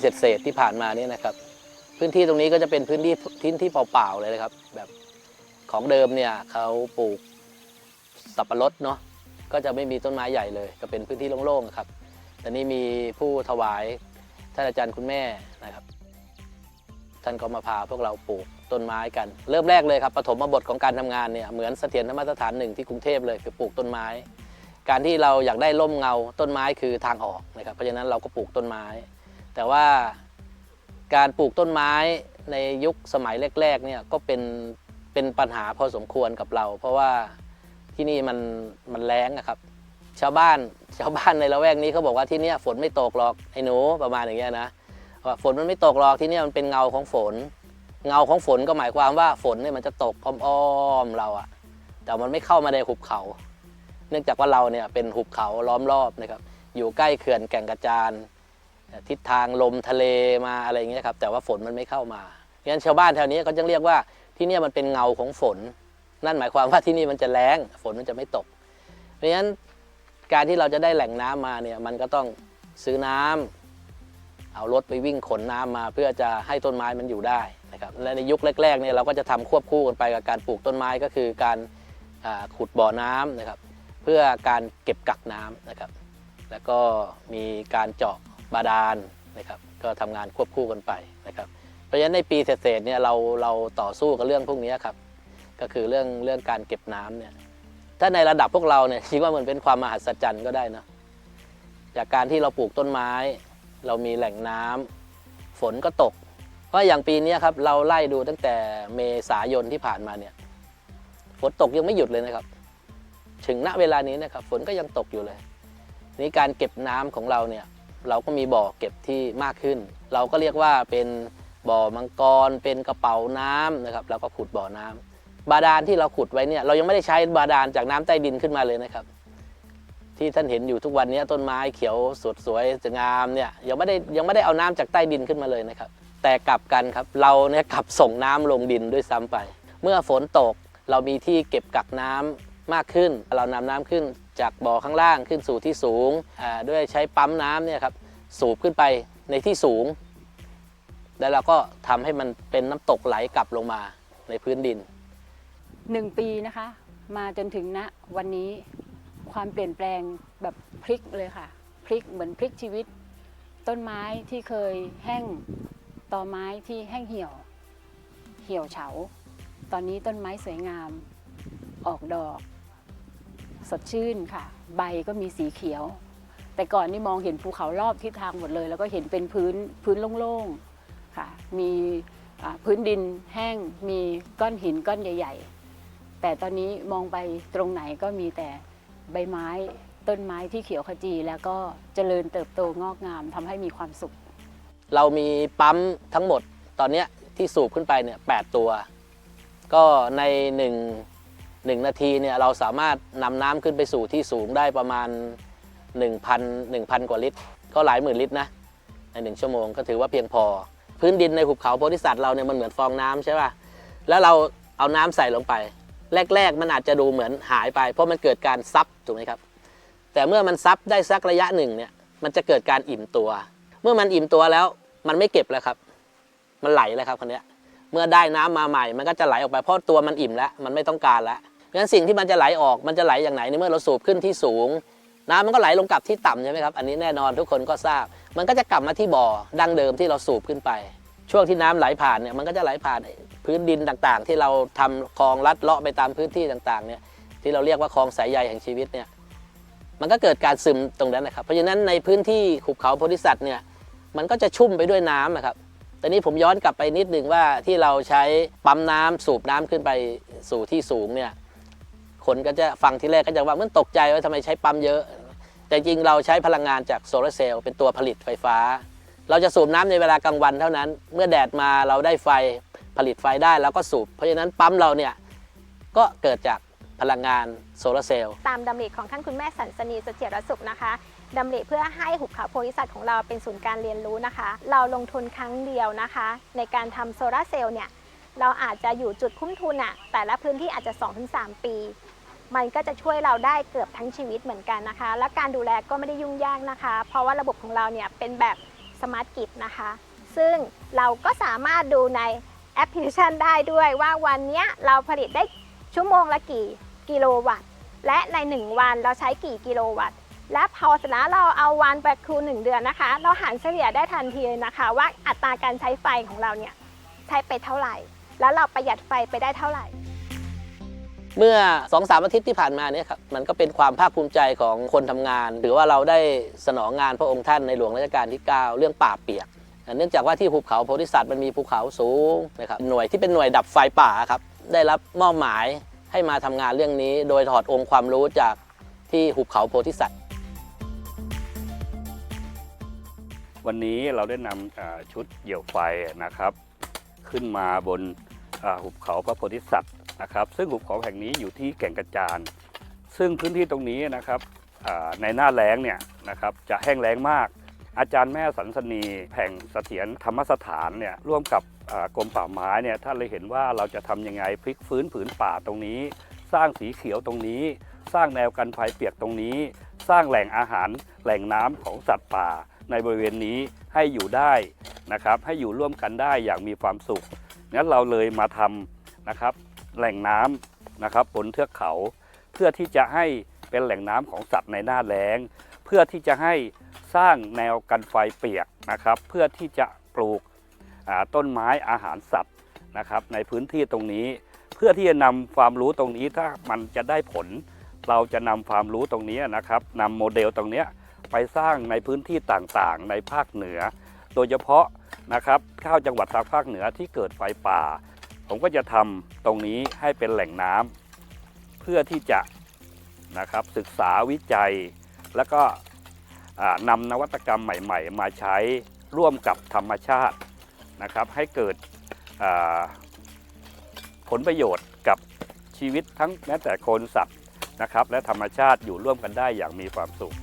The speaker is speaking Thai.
เศษๆที่ผ่านมาเนี่ยนะครับ พื้นที่ตรงนี้ก็จะเป็นพื้นที่ทิ้นที่เปล่าๆเลยนะครับ แบบของเดิมเนี่ยเขาปลูกสับปะรดเนาะก็จะไม่มีต้นไม้ใหญ่เลย ก็เป็นพื้นที่โล่งๆครับแต่นี้มีผู้ถวายท่านอาจารย์คุณแม่นะครับ ท่านก็มาพาพวกเราปลูกต้นไม้กัน เริ่มแรกเลยครับปฐมบทของการทำงานเนี่ยเหมือนเสถียรธรรมสถานหนึ่งที่กรุงเทพเลยคือปลูกต้นไม้ การที่เราอยากได้ร่มเงาต้นไม้คือทางออกนะครับเพราะฉะนั้นเราก็ปลูกต้นไม้ แต่ว่าการปลูกต้นไม้ในยุคสมัยแรกๆเนี่ยก็เป็นเป็นปัญหาพอสมควรกับเรา เพราะว่าที่นี่มันมันแรงอะครับ ชาวบ้านชาวบ้านในละแวกนี้เขาบอกว่าที่นี่ฝนไม่ตกหรอกไอ้หนูประมาณอย่างเงี้ยนะว่าฝนมันไม่ตกหรอกที่นี่มันเป็นเงาของฝน เงาของฝนก็หมายความว่าฝนเนี่ยมันจะตกอ้อมๆเราอะแต่มันไม่เข้ามาในหุบเขา เนื่องจากว่าเราเนี่ยเป็นหุบเขาล้อมรอบนะครับอยู่ใกล้เขื่อนแก่งกระจาน ทิศทางลมทะเลมาอะไรอย่างเงี้ยครับแต่ว่าฝนมันไม่เข้ามางั้นชาวบ้านแถวนี้ก็จะเรียกว่าที่นี่มันเป็นเงาของฝน นั่นหมายความว่าที่นี่มันจะแล้งฝนมันจะไม่ตก เพราะฉะนั้นการที่เราจะได้แหล่งน้ำมาเนี่ยมันก็ต้องซื้อน้ำเอารถไปวิ่งขนน้ำมา เพื่อจะให้ต้นไม้มันอยู่ได้นะครับและในยุคแรกๆเนี่ยเราก็จะทำควบคู่กันไปกับการปลูกต้นไม้ก็คือการขุดบ่อน้ำนะครับ เพื่อการเก็บกักน้ำนะครับ แล้วก็มีการเจาะ บาดาลนะครับก็ทำงานควบคู่กันไปนะครับเพราะฉะนั้นในปีเศษเนี่ยเราเราต่อสู้กับเรื่องพวกนี้ครับก็คือเรื่องเรื่องการเก็บน้ำเนี่ยถ้าในระดับพวกเราเนี่ยคิดว่ามันเป็นความมหัศจรรย์ก็ได้นะจากการที่เราปลูกต้นไม้ เรามีแหล่งน้ำฝนก็ตก เพราะอย่างปีนี้ครับเราไล่ดูตั้งแต่เมษายนที่ผ่านมาเนี่ยฝนตกยังไม่หยุดเลยนะครับ ถึงณเวลานี้นะครับฝนก็ยังตกอยู่เลยนี่การเก็บน้ำของเราเนี่ย เราก็มีบ่อเก็บที่มากขึ้น เราก็เรียกว่าเป็นบ่อมังกร เป็นกระเป๋าน้ำนะครับเราก็ขุดบ่อน้ำบาดาลที่เราขุดไว้เนี่ยเรายังไม่ได้ใช้บาดาลจากน้ำใต้ดินขึ้นมาเลยนะครับ ที่ท่านเห็นอยู่ทุกวันนี้ต้นไม้เขียวสดสวยงามเนี่ยยังไม่ได้ยังไม่ได้เอาน้ำจากใต้ดินขึ้นมาเลยนะครับ แต่กลับกันครับเราเนี่ยกลับส่งน้ำลงดินด้วยซ้ำไป เมื่อฝนตกเรามีที่เก็บกักน้ำมากขึ้น เรานำน้ำขึ้น จากบ่อข้างล่างขึ้นสู่ที่สูงด้วยใช้ปั๊มน้ำเนี่ยครับสูบขึ้นไปในที่สูง แล้วเราก็ทำให้มันเป็นน้ำตกไหลกลับลงมาในพื้นดินหนึ่งปีนะคะ มาจนถึงณวันนี้ความเปลี่ยนแปลงแบบพลิกเลยค่ะ พลิกเหมือนพลิกชีวิต ต้นไม้ที่เคยแห้งตอไม้ที่แห้งเหี่ยว เหี่ยวเฉา ตอนนี้ต้นไม้สวยงาม ออกดอก สดชื่นค่ะ ใบก็มีสีเขียว แต่ก่อนนี่มองเห็นภูเขารอบทิศทางหมดเลย แล้วก็เห็นเป็นพื้นพื้นโล่งๆค่ะ มีพื้นดินแห้งมีก้อนหินก้อนใหญ่ ๆ แต่ตอนนี้มองไปตรงไหนก็มีแต่ใบไม้ต้นไม้ที่เขียวขจีแล้วก็เจริญเติบโตงอกงามทำให้มีความสุข เรามีปั๊มทั้งหมดตอนนี้ที่สูบขึ้นไปเนี่ยแตัว ก็ในหนึ่ง หนึ่งนาทีเนี่ยเราสามารถนำน้ำขึ้นไปสู่ที่สูงได้ประมาณ 1,000 1,000 กว่าลิตร ก็หลายหมื่นลิตรนะในหนึ่งชั่วโมงก็ถือว่าเพียงพอ พื้นดินในหุบเขาโพธิสัตว์เราเนี่ยมันเหมือนฟองน้ำใช่ป่ะแล้วเราเอาน้ำใส่ลงไป แรก ๆ มันอาจจะดูเหมือนหายไป เพราะมันเกิดการซับถูกไหมครับ แต่เมื่อมันซับได้สักระยะหนึ่งเนี่ยมันจะเกิดการอิ่มตัว เมื่อมันอิ่มตัวแล้วมันไม่เก็บแล้วครับ มันไหลแล้วครับคนเนี้ยเมื่อได้น้ำมาใหม่ มันก็จะไหลออกไปเพราะตัวมันอิ่มแล้ว มันไม่ต้องการแล้ว เพราะฉะนั้นสิ่งที่มันจะไหลออกมันจะไหลอย่างไหนในเมื่อเราสูบขึ้นที่สูง น้ำมันก็ไหลลงกลับที่ต่ำใช่ไหมครับอันนี้แน่นอนทุกคนก็ทราบ มันก็จะกลับมาที่บ่อดั้งเดิมที่เราสูบขึ้นไป ช่วงที่น้ำไหลผ่านเนี่ยมันก็จะไหลผ่านพื้นดินต่างๆ ที่เราทำคลองลัดเลาะไปตามพื้นที่ต่างๆเนี่ยที่เราเรียกว่าคลองสายใยแห่งชีวิตเนี่ยมันก็เกิดการซึมตรงนั้นนะครับ เพราะฉะนั้นในพื้นที่ขุบเขาโพธิสัตว์เนี่ยมันก็จะชุ่มไปด้วยน้ำนะครับแต่นี้ผมย้อนกลับไปนิดนึงว่าที่เราใช้ปั๊มน้ำสูบน้ำขึ้นไปสู่ที่สูงเนี่ย คนก็จะฟังที่แรกก็จะว่ามันตกใจว่าทำไมใช้ปั๊มเยอะ แต่จริงเราใช้พลังงานจากโซลาร์เซลล์เป็นตัวผลิตไฟฟ้า เราจะสูบน้ำในเวลากลางวันเท่านั้น เมื่อแดดมาเราได้ไฟผลิตไฟได้เราก็สูบ เพราะฉะนั้นปั๊มเราเนี่ยก็เกิดจากพลังงานโซลาร์เซลล์ตามดำริของท่านคุณแม่สันสนีสเสถียรสุขนะคะดำริเพื่อให้หุบเขาโพธิสัตว์ของเราเป็นศูนย์การเรียนรู้นะคะ เราลงทุนครั้งเดียวนะคะ ในการทำโซลาร์เซลล์เนี่ยเราอาจจะอยู่จุดคุ้มทุนอะแต่ละพื้นที่อาจจะ 2-3 ปี มันก็จะช่วยเราได้เกือบทั้งชีวิตเหมือนกันนะคะ และการดูแลก็ไม่ได้ยุ่งยากนะคะ เพราะว่าระบบของเราเนี่ยเป็นแบบสมาร์ทกิจนะคะ ซึ่งเราก็สามารถดูในแอปพลิเคชันได้ด้วยว่าวันนี้เราผลิตได้ชั่วโมงละกี่กิโลวัตต์ และใน 1 วันเราใช้กี่กิโลวัตต์ และพอเสร็จแล้วเราเอาวันไปคูณ1เดือนนะคะ เราหารเฉลี่ยได้ทันทีเลยนะคะ ว่าอัตราการใช้ไฟของเราเนี่ยใช้ไปเท่าไหร่ แล้วเราประหยัดไฟไปได้เท่าไหร่ เมื่อ2อสามอาทิตย์ที่ผ่านมาเนี่ยครับมันก็เป็นความภาคภูมิใจของคนทำงานถือว่าเราได้สนองงานพระองค์ท่านในหลวงรัชกาลที่ 9 เรื่องป่าเปียก เนื่องจากว่าที่ภูเขาโพธิสัตว์มันมีภูเขาสูงนะครับหน่วยที่เป็นหน่วยดับไฟป่าครับได้รับมอบหมายให้มาทำงานเรื่องนี้ โดยถอดองค์ความรู้จากที่หุบเขาโพธิสัตว์ วันนี้เราได้นำชุดเหยี่ยวไฟนะครับ ขึ้นมาบนหุบเขาพระโพธิสัตว์ นะครับ ซึ่งหุบเขาแห่งนี้อยู่ที่แก่งกระจาน ซึ่งพื้นที่ตรงนี้นะครับในหน้าแล้งเนี่ยนะครับจะแห้งแล้งมาก อาจารย์แม่สันสนีแห่งเสถียรธรรมสถานเนี่ยร่วมกับกรมป่าไม้เนี่ยท่านเลยเห็นว่าเราจะทำยังไงพลิกฟื้นผืนป่าตรงนี้ สร้างสีเขียวตรงนี้ สร้างแนวกันภัยเปียกตรงนี้ สร้างแหล่งอาหารแหล่งน้ำของสัตว์ป่า ในบริเวณนี้ให้อยู่ได้นะครับให้อยู่ร่วมกันได้อย่างมีความสุขงั้นเราเลยมาทำนะครับ แหล่งน้ำนะครับบนเทือกเขา เพื่อที่จะให้เป็นแหล่งน้ำของสัตว์ในหน้าแล้ง เพื่อที่จะให้สร้างแนวกันไฟเปียกนะครับ เพื่อที่จะปลูกต้นไม้อาหารสัตว์นะครับ ในพื้นที่ตรงนี้ เพื่อที่จะนำความรู้ตรงนี้ถ้ามันจะได้ผล เราจะนำความรู้ตรงนี้นะครับนำโมเดลตรงนี้ไปสร้างในพื้นที่ต่างๆ ในภาคเหนือ โดยเฉพาะนะครับข้าวจังหวัดทางภาคเหนือที่เกิดไฟป่า ผมก็จะทำตรงนี้ให้เป็นแหล่งน้ำเพื่อที่จะนะครับศึกษาวิจัย แล้วก็นำนวัตกรรมใหม่ ๆ มาใช้ร่วมกับธรรมชาตินะครับ ให้เกิดผลประโยชน์กับชีวิตทั้งแม้แต่คนสัตว์นะครับ และธรรมชาติอยู่ร่วมกันได้อย่างมีความสุข